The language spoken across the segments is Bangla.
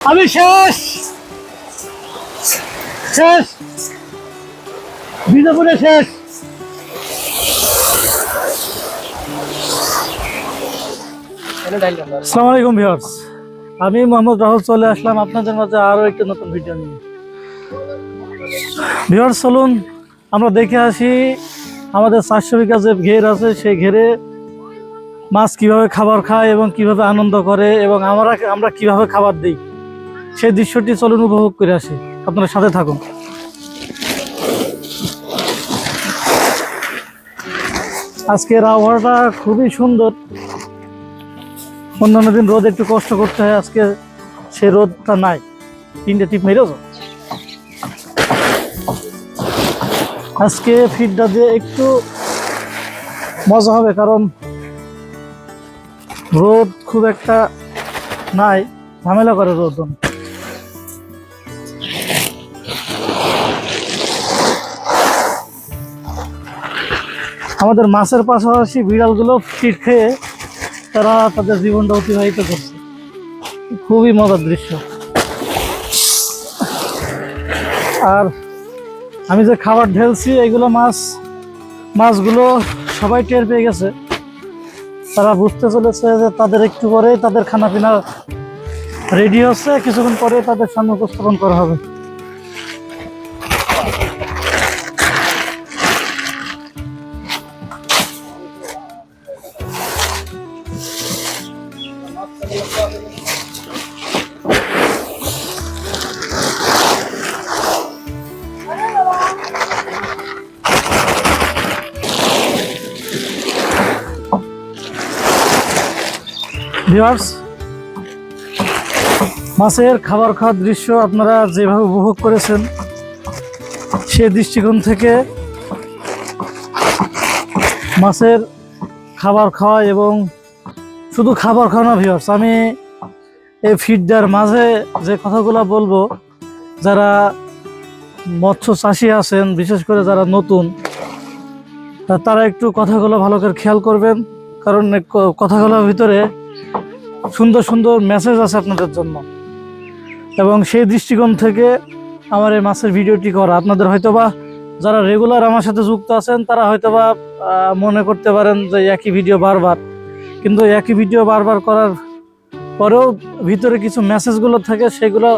আমি শেষ। শেষ। বিজাপুরে শেষ। সালাম আলাইকুম ভিউয়ার্স। আমি মোহাম্মদ রাহুল চলে আসলাম আপনাদের মাঝে আরও একটা নতুন ভিডিও নিয়ে। ভিউয়ার্স, চলুন আমরা দেখে আসি আমাদের চারশো বিঘা যে ঘের আছে, সেই ঘেরে মাছ কীভাবে খাবার খায় এবং কীভাবে আনন্দ করে এবং আমরা আমরা কীভাবে খাবার দিই। সেই দৃশ্যটি চলুন উপভোগ করে আসি। আপনারা সাথে থাকুন। আজকের আবহাওয়াটা খুবই সুন্দর। অন্যান্য দিন রোদ একটু কষ্ট করতে হয়, আজকে সে রোদটা নাই। তিনটে টিপ মেরেছ আজকে ফিডটা দিয়ে একটু মজা হবে, কারণ রোদ খুব একটা নাই, ঝামেলা করে রোদ। আমাদের মাছের পাশাপাশি বিড়ালগুলো ফিট খেয়ে তারা তাদের জীবনটা অতিবাহিত করছে। খুবই মজার দৃশ্য। আর আমি যে খাবার ঢেলছি, এগুলো মাছ, মাছগুলো সবাই টের পেয়ে গেছে। তারা বুঝতে চলেছে যে তাদের একটু পরে তাদের খানা পিনা রেডি হচ্ছে, কিছুক্ষণ পরে তাদের সামনে উপস্থাপন করা হবে। ভিউয়ার্স, মাছের খাবার খাওয়ার দৃশ্য আপনারা যেভাবে উপভোগ করেছেন, সে দৃষ্টিকোণ থেকে মাছের খাবার খাওয়া এবং শুধু খাবার খাওয়া ভিউয়ার্স, আমি এই ফিডটার মাঝে যে কথাগুলো বলব, যারা মৎস্য চাষি আছেন, বিশেষ করে যারা নতুন তারা একটু কথাগুলো ভালো করে খেয়াল করবেন, কারণ কথাগুলোর ভিতরে সুন্দর সুন্দর মেসেজ আছে আপনাদের জন্য। এবং সেই দৃষ্টিকোণ থেকে আমার এই মাছের ভিডিওটি করা। আপনাদের হয়তোবা যারা রেগুলার আমার সাথে যুক্ত আছেন, তারা হয়তোবা মনে করতে পারেন যে একই ভিডিও বারবার। কিন্তু একই ভিডিও বারবার করার পরেও ভিতরে কিছু মেসেজগুলো থাকে, সেগুলো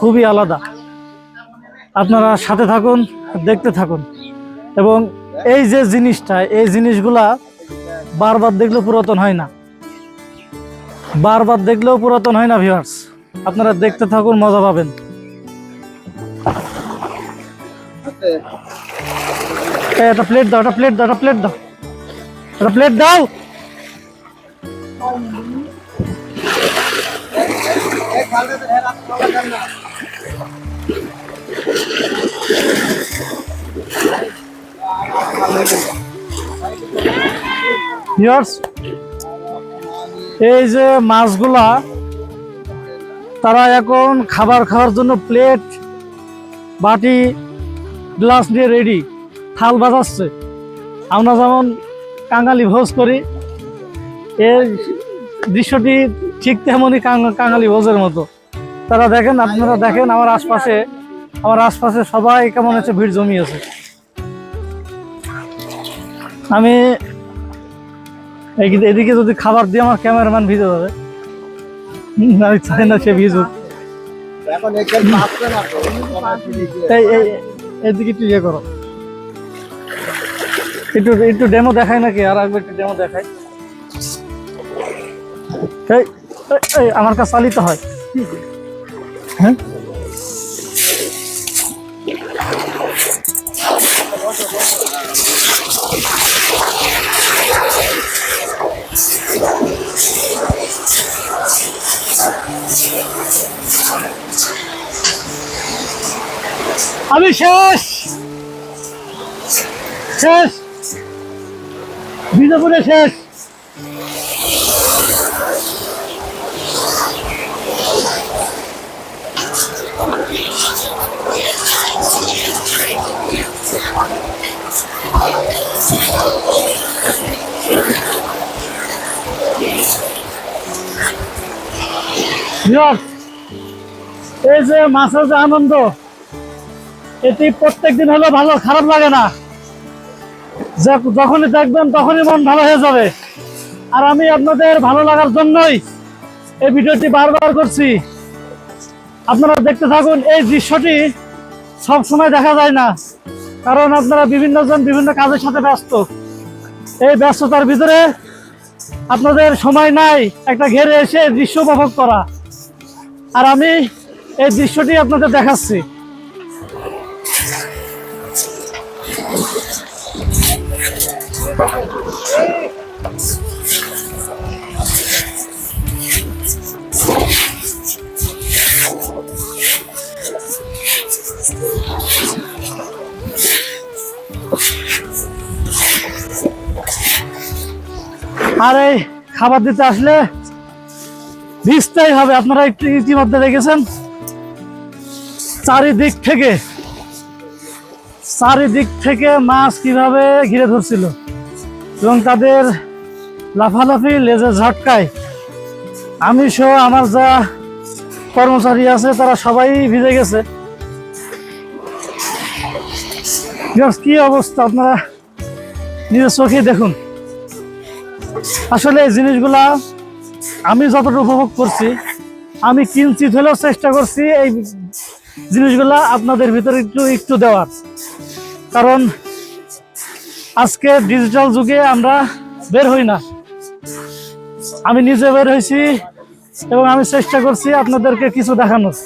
খুবই আলাদা। আপনারা সাথে থাকুন, দেখতে থাকুন। এবং এই যে জিনিসটা, এই জিনিসগুলা বারবার দেখলে পুরাতন হয় না। বারবার দেখলেও পুরাতন হয় না ভিউয়ার্স আপনারা দেখতে থাকুন, মজা পাবেন। একটা প্লেট প্লেট প্লেট দাও, একটা প্লেট দাও। ভিউয়ার্স এই যে মাছগুলা, তারা এখন খাবার খাওয়ার জন্য প্লেট বাটি গ্লাস নিয়ে রেডি থাল বাজাচ্ছে। আমরা যেমন কাঙালি ভোজ করি, এই দৃশ্যটি ঠিক তেমনই কাঙালি ভোজের মতো। তারা দেখেন, আপনারা দেখেন আমার আশপাশে আমার আশপাশে সবাই কেমন হচ্ছে ভিড় জমিয়েছে। আমি এদিকে যদি খাবার দিয়ে আমার ক্যামেরাম্যান ভিজে যাবে। আমি চাই না সে ভিজুক। এদিকে একটু ইয়ে করো। একটু একটু ডেমো দেখাই নাকি? আর একবার একটু ডেমো দেখাই এই, এই আমার কাছে চালিত হয়। হ্যাঁ? আমি শেষ। শেষ। বিজাপুরে শেষ। এই যে মাছের যে আনন্দ, এটি প্রত্যেক দিন হলে ভালো, খারাপ লাগে না। যখনই দেখবেন তখনই মন ভালো হয়ে যাবে। আর আমি আপনাদের ভালো লাগার জন্যই এই ভিডিওটি বারবার করছি। আপনারা দেখতে থাকুন, এই দৃশ্যটি সব সময় দেখা যায় না। কারণ আপনারা বিভিন্ন জন বিভিন্ন কাজের সাথে ব্যস্ত। এই ব্যস্ততার ভিতরে আপনাদের সময় নাই, একটা ঘেরে এসে দৃশ্য উপভোগ করা। আর আমি এই দৃশ্যটি আপনাদের দেখাচ্ছি। আর এই খাবার দিতে আসলে ভিজতেই হবে। আপনারা একটু ইতিমধ্যে দেখেছেন? চারিদিক থেকে চারিদিক থেকে মাছ কীভাবে ঘিরে ধরছিল এবং তাদের লাফালাফি লেজে ঝটকায় আমি সহ আমার যা কর্মচারী আছে, তারা সবাই ভিজে গেছে। কি অবস্থা? আপনারা নিজের চোখে দেখুন। আসলে এই জিনিসগুলা আমি যতটা উপভোগ করছি, আমি কিঞ্চিত হলেও চেষ্টা করছি এই জিনিসগুলা আপনাদের ভিতরে একটু একটু দেওয়ার। কারণ আজকে ডিজিটাল যুগে আমরা বের হই না। আমি নিজে বের হয়েছি এবং আমি চেষ্টা করছি আপনাদেরকে কিছু দেখানোর।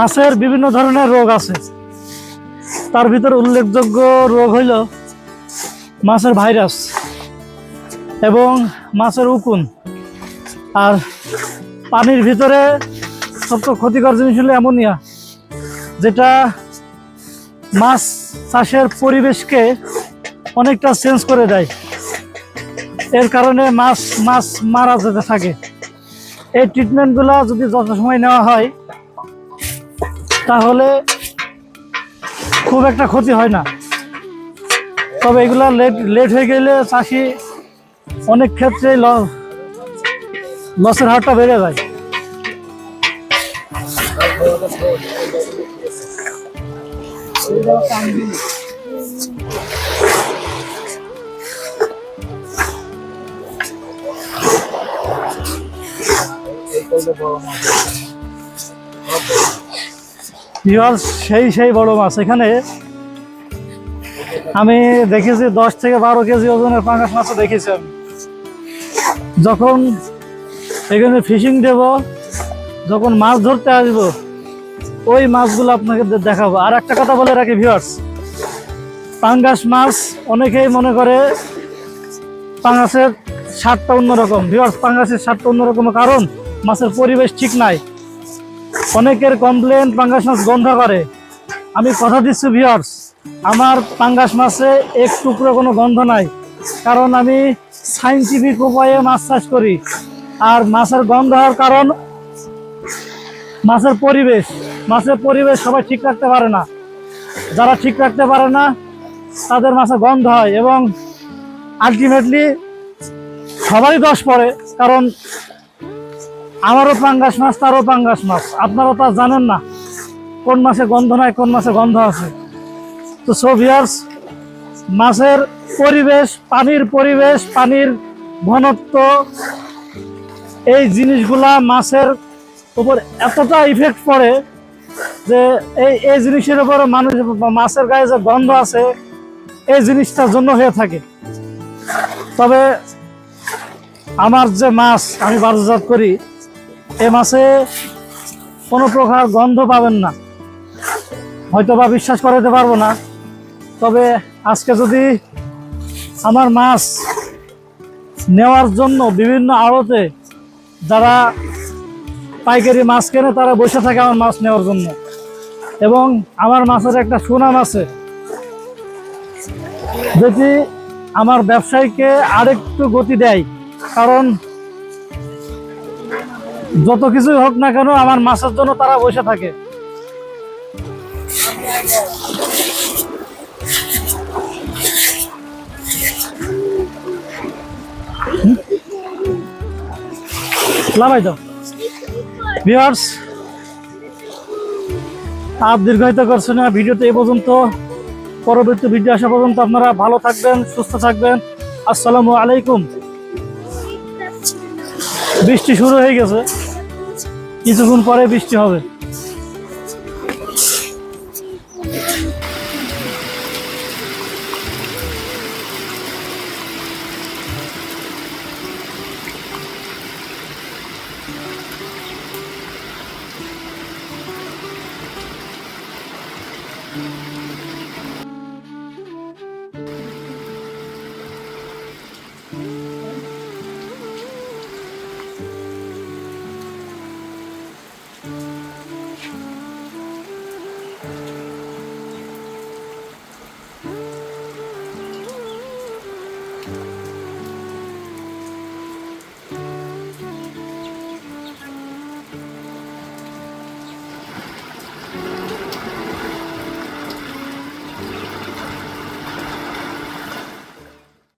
মাছের বিভিন্ন ধরনের রোগ আছে। তার ভিতরে উল্লেখযোগ্য রোগ হইল মাছের ভাইরাস এবং মাছের উকুন। আর পানির ভিতরে সবচেয়ে ক্ষতিকর জিনিস হলো অ্যামোনিয়া, যেটা মাছ চাষের পরিবেশকে অনেকটা চেঞ্জ করে দেয়। এর কারণে মাছ মাছ মারা যেতে থাকে। এই ট্রিটমেন্টগুলো যদি যথাসময় নেওয়া হয় তাহলে খুব একটা ক্ষতি হয় না। তবে এগুলা লেট লেট হয়ে গেলে চাষি অনেক ক্ষেত্রে লসের হারটা বেড়ে যায়। ভিউয়ার্স সেই সেই বড় মাছ। এখানে আমি দেখেছি দশ থেকে বারো কেজি ওজনের পাঙ্গাস মাছও দেখেছি আমি। যখন এখানে ফিশিং দেব, যখন মাছ ধরতে আসব, ওই মাছগুলো আপনাকে দেখাবো। আর একটা কথা বলে রাখি ভিউয়ার্স পাঙ্গাস মাছ অনেকেই মনে করে পাঙ্গাসের স্বাদটা অন্যরকম। ভিউয়ার্স পাঙ্গাসের স্বাদটা অন্যরকম, কারণ মাছের পরিবেশ ঠিক নাই। অনেকের কমপ্লেন পাঙ্গাস মাছ গন্ধ করে। আমি কথা দিচ্ছি ভিউয়ার্স আমার পাঙ্গাস মাছে এক টুকরো কোনো গন্ধ নাই। কারণ আমি সাইন্টিফিক উপায়ে মাছ চাষ করি। আর মাছের গন্ধ হওয়ার কারণ মাছের পরিবেশ। মাছের পরিবেশ সবাই ঠিক রাখতে পারে না। যারা ঠিক রাখতে পারে না, তাদের মাছে গন্ধ হয় এবং আলটিমেটলি সবারই দোষ পড়ে। কারণ আমারও পাঙ্গাস মাছ, তারও পাঙ্গাস মাছ। আপনারা তা জানেন না কোন মাসে গন্ধ নাই, কোন মাসে গন্ধ আছে। তো সো ভিউয়ার্স মাছের পরিবেশ, পানির পরিবেশ, পানির ঘনত্ব, এই জিনিসগুলা মাছের উপর এতটা ইফেক্ট পড়ে যে এই এই জিনিসের উপর মানুষ, মাছের গায়ে যে গন্ধ আছে, এই জিনিসটার জন্য হয়ে থাকে। তবে আমার যে মাছ আমি বাজারজাত করি এ মাছে কোনো প্রকার গন্ধ পাবেন না। হয়তো বা বিশ্বাস করাতে পারব না। তবে আজকে যদি আমার মাছ নেওয়ার জন্য বিভিন্ন আড়তে যারা পাইকারি মাছ কেনে, তারা বসে থাকে আমার মাছ নেওয়ার জন্য। এবং আমার মাছের একটা সুনাম আছে। যেটি আমার ব্যবসায়ীকে আরেকটু গতি দেয়, কারণ যত কিছুই হোক না কেন, আমার মাছের জন্য তারা বসে থাকে। আর দীর্ঘায়িত করছে না, ভিডিওতে এ পর্যন্ত। পরবর্তী ভিডিও আসা পর্যন্ত আপনারা ভালো থাকবেন, সুস্থ থাকবেন। আসসালামু আলাইকুম। বৃষ্টি শুরু হয়ে গেছে। কিছুক্ষণ পরে বৃষ্টি হবে।